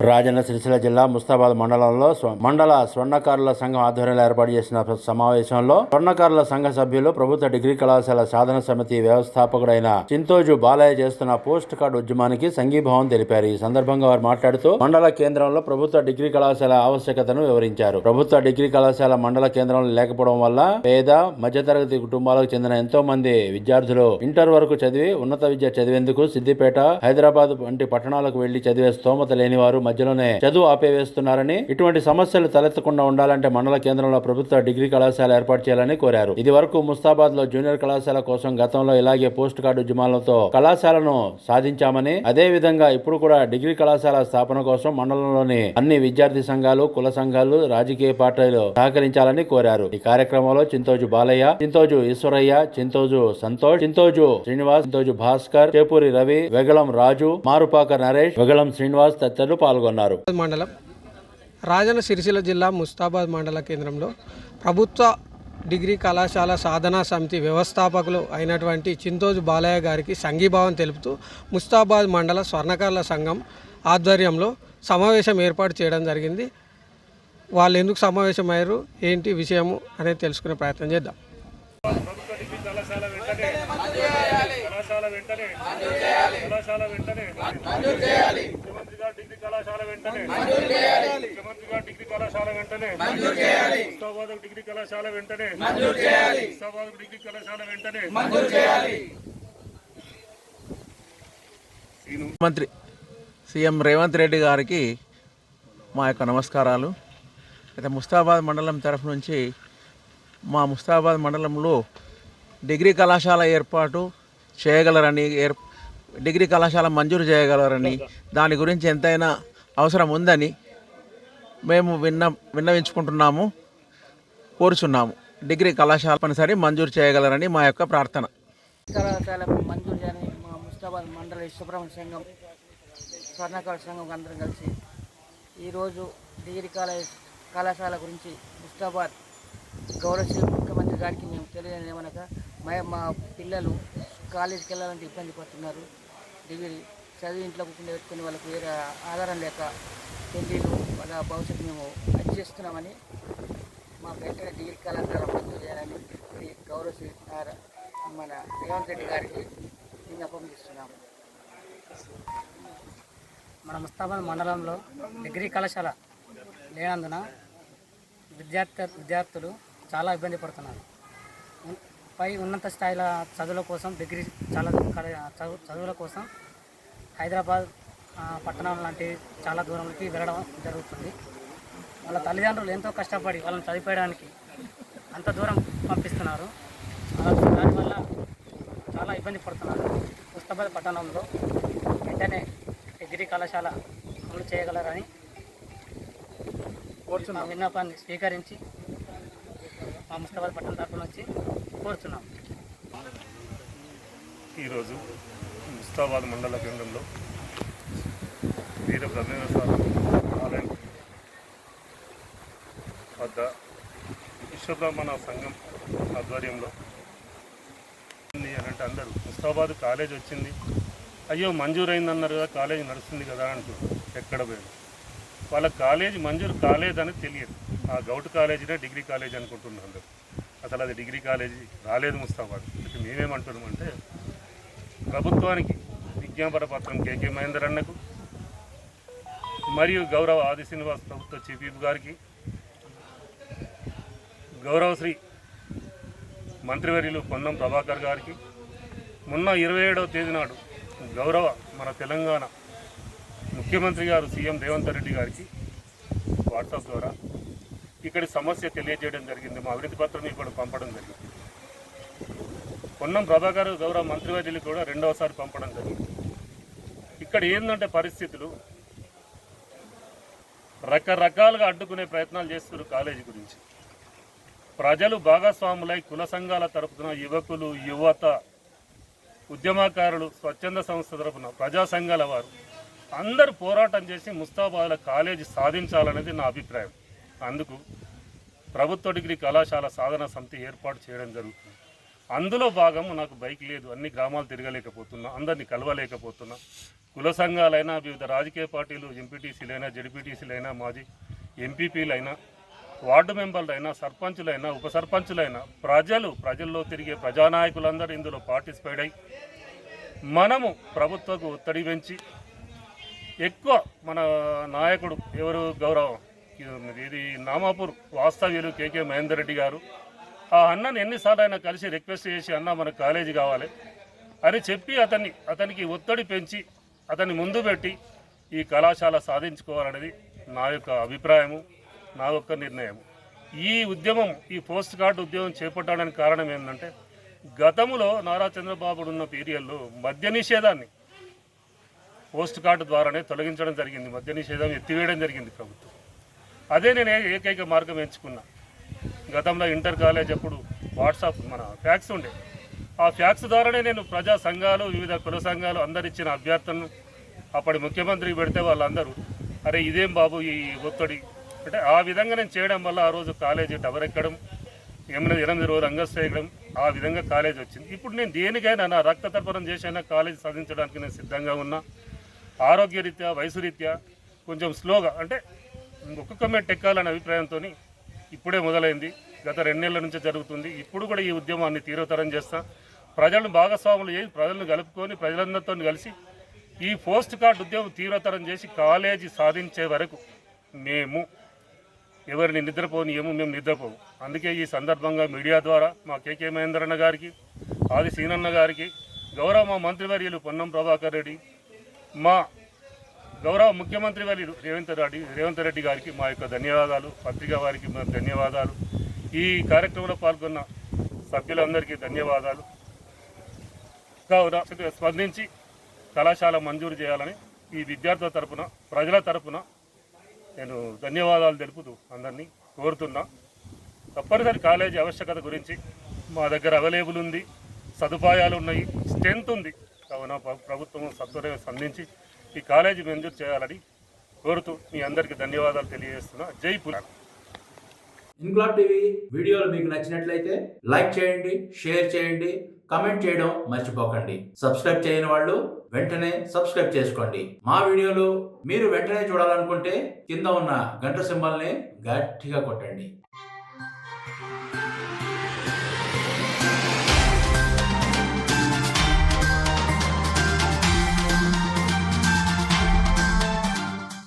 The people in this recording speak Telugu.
రాజన్న సిరిసిల్ల జిల్లా ముస్తాబాద్ మండలంలో స్వ- మండల స్వర్ణకారుల సంఘం ఆధ్వర్యంలో ఏర్పాటు చేసిన సమావేశంలో స్వర్ణకారుల సంఘ సభ్యులు ప్రభుత్వ డిగ్రీ కళాశాల సాధన సమితి వ్యవస్థాపకుడైన చింతోజు బాలయ్య చేస్తున్న పోస్ట్ కార్డు ఉద్యమానికి సంఘీభావం తెలిపారు. ఈ సందర్భంగా వారు మాట్లాడుతూ మండల కేంద్రంలో ప్రభుత్వ డిగ్రీ కళాశాల ఆవశ్యకతను వివరించారు. ప్రభుత్వ డిగ్రీ కళాశాల మండల కేంద్రంలో లేకపోవడం వల్ల పేద మధ్యతరగతి కుటుంబాలకు చెందిన ఎంతో మంది విద్యార్థులు ఇంటర్ వరకు చదివి ఉన్నత విద్య చదివేందుకు సిద్దిపేట హైదరాబాద్ వంటి పట్టణాలకు వెళ్ళి చదివే స్తోమత లేని వారు మధ్యలోనే చదువు ఆపేవేస్తున్నారని ఇటువంటి సమస్యలు తలెత్తకుండా ఉండాలంటే మండల కేంద్రంలో ప్రభుత్వ డిగ్రీ కళాశాల ఏర్పాటు చేయాలని కోరారు. ఇది వరకు ముస్తాబాద్లో జూనియర్ కళాశాల కోసం గతంలో ఇలాగే పోస్ట్ కార్డు ఉద్యమాలతో కళాశాలను సాధించామని అదే విధంగా ఇప్పుడు కూడా డిగ్రీ కళాశాల స్థాపన కోసం మండలంలోని అన్ని విద్యార్థి సంఘాలు కుల సంఘాలు రాజకీయ పార్టీలు సహకరించాలని కోరారు. ఈ కార్యక్రమంలో చింతోజు బాలయ్య చింతోజు ఈశ్వరయ్య చింతోజు సంతోష్ చింతోజు శ్రీనివాస్ చింతోజు భాస్కర్ చేపూరి రవి వెగళం రాజు మారుపాక నరేష్ వెగళం శ్రీనివాస్ తదితరులు పాల్గొన్నారు. మండలం రాజన్న సిరిసిల్ల జిల్లా ముస్తాబాద్ మండల కేంద్రంలో ప్రభుత్వ డిగ్రీ కళాశాల సాధనా సమితి వ్యవస్థాపకులు అయినటువంటి చింతోజు బాలయ్య గారికి సంఘీభావం తెలుపుతూ ముస్తాబాద్ మండల స్వర్ణకారుల సంఘం ఆధ్వర్యంలో సమావేశం ఏర్పాటు చేయడం జరిగింది. వాళ్ళు ఎందుకు సమావేశమయ్యారు? ఏంటి విషయము అనేది తెలుసుకునే ప్రయత్నం చేద్దాం. కళాశాల వెంటనే కళాశాల వెంటనే ముఖ్యమంత్రి గారు డిగ్రీ కళాశాల వెంటనే. ముఖ్యమంత్రి గారు డిగ్రీ కళాశాల వెంటనే. డిగ్రీ కళాశాల వెంటనే. డిగ్రీ కళాశాల వెంటనే. ముఖ్యమంత్రి సీఎం రేవంత్ రెడ్డి గారికి మా యొక్క నమస్కారాలు. అయితే ముస్తాబాద్ మండలం తరఫు నుంచి మా ముస్తాబాద్ మండలంలో డిగ్రీ కళాశాల ఏర్పాటు చేయగలరని ఏర్ డిగ్రీ కళాశాల మంజూరు చేయగలరని దాని గురించి ఎంతైనా అవసరం ఉందని మేము విన్న విన్నవించుకుంటున్నాము కోరుచున్నాము. డిగ్రీ కళాశాల పనిసరి మంజూరు చేయగలరని మా యొక్క ప్రార్థన. కళాశాలకు మంజూరు చేయని మా ముస్తాబాద్ మండల విశ్వబ్రహ్మ సంఘం స్వర్ణకార సంఘం అందరం కలిసి ఈరోజు డిగ్రీ కాలేజ్ కళాశాల గురించి ముస్తాబాద్ గౌరవశ్రీ ముఖ్యమంత్రి గారికి మేము తెలియజేయమనగా మా మా పిల్లలు కాలేజీకి వెళ్ళాలంటే ఇబ్బంది పడుతున్నారు. డిగ్రీ చదివి ఇంట్లో కూర్చుని పెట్టుకుని వాళ్ళకి వేరే ఆధారం లేక పెళ్ళిళ్ళు వాళ్ళ భవిష్యత్తు మేము అర్చిస్తున్నామని మా వెంటనే డిగ్రీ కళాశాల మంజూరు చేయాలని శ్రీ గౌరవ శ్రీ మన రేవంత్ రెడ్డి గారికి విజ్ఞాపం చేస్తున్నాము. మన ముస్తాబాద్ మండలంలో డిగ్రీ కళాశాల లేనందున విద్యార్థి విద్యార్థులు చాలా ఇబ్బంది పడుతున్నారు. పై ఉన్నత స్థాయిల చదువుల కోసం డిగ్రీ చాలా చదువు చదువుల కోసం హైదరాబాద్ పట్టణం లాంటి చాలా దూరంకి వెళ్ళడం జరుగుతుంది. వాళ్ళ తల్లిదండ్రులు ఎంతో కష్టపడి వాళ్ళని చదివించడానికి అంత దూరం పంపిస్తున్నారు. అలా దానివల్ల చాలా ఇబ్బంది పడుతున్నారు. ముస్తాబాద్ పట్టణంలో వెంటనే డిగ్రీ కళాశాల అమలు చేయగలరని మా విన్నపాన్ని స్వీకరించి మా ముస్తాబాద్ పట్టణ తరపు నుంచి కోరుతున్నాం. ఈరోజు ముస్తాబాద్ మండల కేంద్రంలో వీర బ్రహ్మేశ్వర ఆలయం వద్ద విశ్వబ్రహ్మణ సంఘం ఆధ్వర్యంలో ఉంది అని అంటే అందరూ ముస్తాబాద్ కాలేజ్ వచ్చింది. అయ్యో మంజూరు అయిందన్నారు కదా కాలేజ్ నడుస్తుంది కదా అంటున్నారు ఎక్కడ పోయారు? వాళ్ళ కాలేజ్ మంజూరు కాలేదని తెలియదు. ఆ గౌట్ కాలేజీనే డిగ్రీ కాలేజ్ అనుకుంటున్నారు అందరు. అసలు అది డిగ్రీ కాలేజీ రాలేదు ముస్తాబాద్ అయితే మేమేమంటున్నామంటే ప్రభుత్వానికి విజ్ఞాపన పత్రం కేకే మహేందర్ అన్నకు మరియు గౌరవ ఆది శ్రీనివాస్ ప్రభుత్వ చీఫ్ గారికి గౌరవశ్రీ మంత్రివర్యులు పొన్నం ప్రభాకర్ గారికి మొన్న ఇరవై ఏడవ తేదీ నాడు గౌరవ మన తెలంగాణ ముఖ్యమంత్రి గారు సీఎం రేవంత్ రెడ్డి గారికి వాట్సాప్ ద్వారా ఇక్కడ సమస్య తెలియజేయడం జరిగింది. మా అభివృద్ధి పత్రం ఇక్కడ పంపడం జరిగింది. పొన్నం ప్రభాకర్ గౌరవ మంత్రివర్యులు కూడా రెండవసారి పంపడం జరిగింది. ఇక్కడ ఏంటంటే పరిస్థితులు? రకరకాలుగా అడ్డుకునే ప్రయత్నాలు చేస్తున్నారు కాలేజీ గురించి. ప్రజలు భాగస్వాములై కుల సంఘాల తరపున యువకులు యువత ఉద్యమకారులు స్వచ్ఛంద సంస్థ తరపున ప్రజా సంఘాల వారు అందరూ పోరాటం చేసి ముస్తాబాద్లో కాలేజీ సాధించాలనేది నా అభిప్రాయం. అందుకు ప్రభుత్వ డిగ్రీ కళాశాల సాధన సమితి ఏర్పాటు చేయడం జరుగుతుంది. అందులో భాగం నాకు బైక్ లేదు అన్ని గ్రామాలు తిరగలేకపోతున్నా అందరినీ కలవలేకపోతున్నా. కుల సంఘాలైనా వివిధ రాజకీయ పార్టీలు ఎంపీటీసీలైనా జడ్పీటీసీలైనా మాజీ ఎంపీపీలైనా వార్డు మెంబర్లైనా సర్పంచులైనా ఉప సర్పంచులైనా ప్రజలు ప్రజల్లో తిరిగే ప్రజానాయకులందరూ ఇందులో పార్టిసిపేట్ అయి మనము ప్రభుత్వకు ఒత్తిడి పెంచి ఎక్కువ మన నాయకుడు ఎవరు? గౌరవం. ఇది నామాపూర్ వాస్తవ్యులు కేకే మహేందర్ రెడ్డి గారు. ఆ అన్నని ఎన్నిసార్లు అయినా కలిసి రిక్వెస్ట్ చేసి అన్న మనకు కాలేజీ కావాలి అని చెప్పి అతన్ని అతనికి ఒత్తిడి పెంచి అతన్ని ముందు పెట్టి ఈ కళాశాల సాధించుకోవాలనేది నా యొక్క అభిప్రాయము నా యొక్క నిర్ణయం ఈ ఉద్యమం ఈ పోస్ట్ కార్డు ఉద్యమం చేపట్టడానికి కారణం ఏంటంటే గతములో నారా చంద్రబాబు ఉన్న పీరియడ్లో మద్య నిషేధాన్ని పోస్ట్ కార్డు ద్వారానే తొలగించడం జరిగింది. మద్య నిషేధం ఎత్తివేయడం జరిగింది ప్రభుత్వం. అదే నేను ఏకైక మార్గం ఎంచుకున్నా. గతంలో ఇంటర్ కాలేజ్ అప్పుడు వాట్సాప్ మన ఫ్యాక్స్ ఉండే. ఆ ఫ్యాక్స్ ద్వారానే నేను ప్రజా సంఘాలు వివిధ కుల సంఘాలు అందరిచ్చిన అభ్యర్థనను అప్పటి ముఖ్యమంత్రికి పెడితే వాళ్ళందరూ అరే ఇదేం బాబు ఈ ఒత్తిడి? అంటే ఆ విధంగా నేను చేయడం వల్ల ఆ రోజు కాలేజీ టవర్ ఎక్కడం ఎనిమిది ఎనిమిది రోజులు అంగస్థేయడం ఆ విధంగా కాలేజ్ వచ్చింది. ఇప్పుడు నేను దేనికైనా నా రక్త తర్పణం చేసైనా కాలేజ్ సాధించడానికి నేను సిద్ధంగా ఉన్నా. ఆరోగ్యరీత్యా వయసు రీత్యా కొంచెం స్లోగా అంటే ఒక్కొక్క మెట్టు ఎక్కాలనే అభిప్రాయంతో ఇప్పుడే మొదలైంది. గత రెండేళ్ళ నుంచే జరుగుతుంది. ఇప్పుడు కూడా ఈ ఉద్యమాన్ని తీవ్రతరం చేస్తా. ప్రజలను భాగస్వాములు చేసి ప్రజలను కలుపుకొని ప్రజలందరితో కలిసి ఈ పోస్ట్ కార్డ్ ఉద్యమం తీవ్రతరం చేసి కాలేజీ సాధించే వరకు మేము ఎవరిని నిద్రపోనియము మేము నిద్రపోము. అందుకే ఈ సందర్భంగా మీడియా ద్వారా మా కేకే మహేందరన్న గారికి ఆది సీనన్న గారికి గౌరవ మా మంత్రివర్యులు పొన్నం ప్రభాకర్ రెడ్డి మా గౌరవ ముఖ్యమంత్రి గారి రేవంత్ రెడ్డి రేవంత్ రెడ్డి గారికి మా యొక్క ధన్యవాదాలు పత్రిక వారికి మా ధన్యవాదాలు. ఈ కార్యక్రమంలో పాల్గొన్న సభ్యులందరికీ ధన్యవాదాలు. కావున స్పందించి కళాశాల మంజూరు చేయాలని ఈ విద్యార్థుల తరపున ప్రజల తరపున నేను ధన్యవాదాలు తెలుపుతూ అందరినీ కోరుతున్నా. తప్పనిసరి కాలేజీ ఆవశ్యకత గురించి మా దగ్గర అవైలబుల్ ఉంది సదుపాయాలు ఉన్నాయి స్ట్రెంత్ ఉంది. కావున ప్రభుత్వం సత్వరంగా స్పందించి ఈ కాలేజీ మంజూరు చేయాలని కోరుతూ మీ అందరికీ ధన్యవాదాలు తెలియజేస్తున్నా. జై పురాణ. ఇన్క్లాబ్ టీవీ వీడియోలు మీకు నచ్చినట్లయితే లైక్ చేయండి షేర్ చేయండి కమెంట్ చేయడం మర్చిపోకండి. సబ్స్క్రైబ్ చేయని వాళ్ళు వెంటనే సబ్స్క్రైబ్ చేసుకోండి. మా వీడియోలు మీరు వెంటనే చూడాలనుకుంటే కింద ఉన్న గంట సింబల్ని గట్టిగా కొట్టండి.